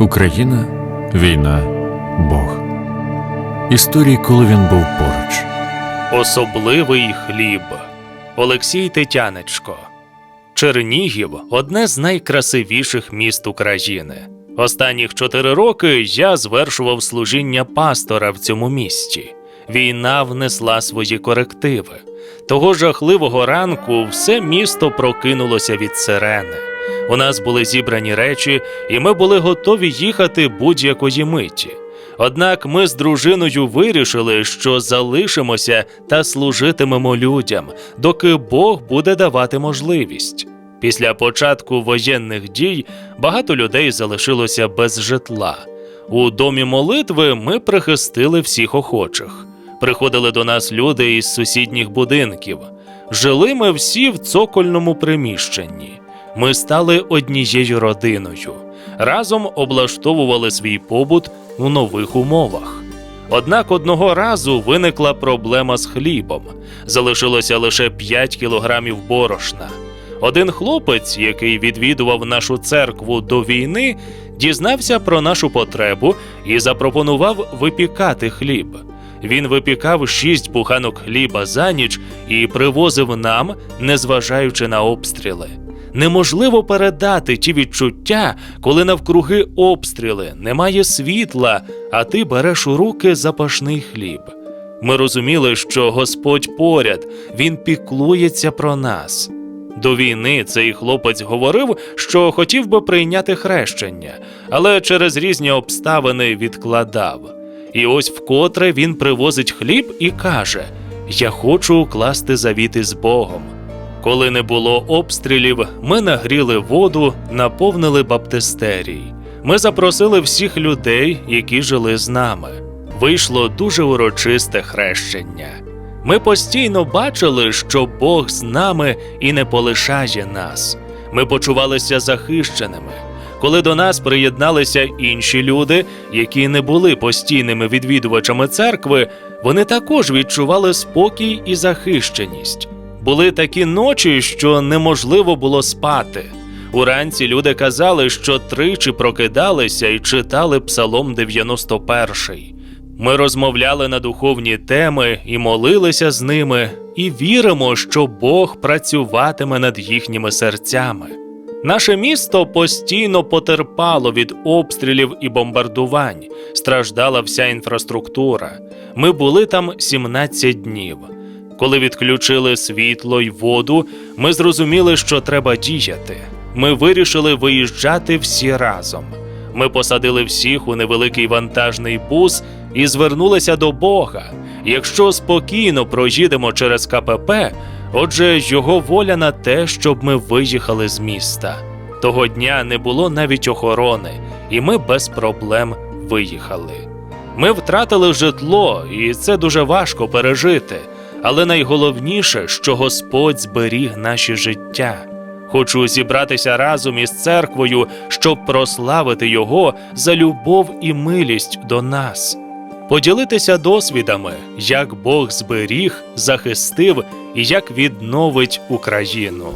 Україна, війна, Бог. Історії, коли він був поруч. Особливий хліб. Олексій Тетянечко. Чернігів одне з найкрасивіших міст України. Останніх чотири роки я звершував служіння пастора в цьому місті. Війна внесла свої корективи. Того жахливого ранку все місто прокинулося від сирени. У нас були зібрані речі, і ми були готові їхати будь-якої миті. Однак ми з дружиною вирішили, що залишимося та служитимемо людям, доки Бог буде давати можливість. Після початку воєнних дій багато людей залишилося без житла. У домі молитви ми прихистили всіх охочих. Приходили до нас люди із сусідніх будинків. Жили ми всі в цокольному приміщенні. Ми стали однією родиною. Разом облаштовували свій побут у нових умовах. Однак одного разу виникла проблема з хлібом. Залишилося лише 5 кілограмів борошна. Один хлопець, який відвідував нашу церкву до війни, дізнався про нашу потребу і запропонував випікати хліб. Він випікав шість буханок хліба за ніч і привозив нам, незважаючи на обстріли. Неможливо передати ті відчуття, коли навкруги обстріли, немає світла, а ти береш у руки запашний хліб. Ми розуміли, що Господь поряд, Він піклується про нас. До війни цей хлопець говорив, що хотів би прийняти хрещення, але через різні обставини відкладав. І ось вкотре він привозить хліб і каже: Я хочу укласти завіти з Богом. Коли не було обстрілів, ми нагріли воду, наповнили баптистерій. Ми запросили всіх людей, які жили з нами. Вийшло дуже урочисте хрещення. Ми постійно бачили, що Бог з нами і не полишає нас. Ми почувалися захищеними. Коли до нас приєдналися інші люди, які не були постійними відвідувачами церкви, вони також відчували спокій і захищеність. Були такі ночі, що неможливо було спати. Уранці люди казали, що тричі прокидалися і читали Псалом 91. Ми розмовляли на духовні теми і молилися з ними, і віримо, що Бог працюватиме над їхніми серцями. Наше місто постійно потерпало від обстрілів і бомбардувань, страждала вся інфраструктура. Ми були там 17 днів. Коли відключили світло й воду, ми зрозуміли, що треба діяти. Ми вирішили виїжджати всі разом. Ми посадили всіх у невеликий вантажний бус і звернулися до Бога. Якщо спокійно проїдемо через КПП, отже, його воля на те, щоб ми виїхали з міста. Того дня не було навіть охорони, і ми без проблем виїхали. Ми втратили житло, і це дуже важко пережити. Але найголовніше, що Господь зберіг наші життя. Хочу зібратися разом із церквою, щоб прославити Його за любов і милість до нас, поділитися досвідами, як Бог зберіг, захистив і як відновить Україну.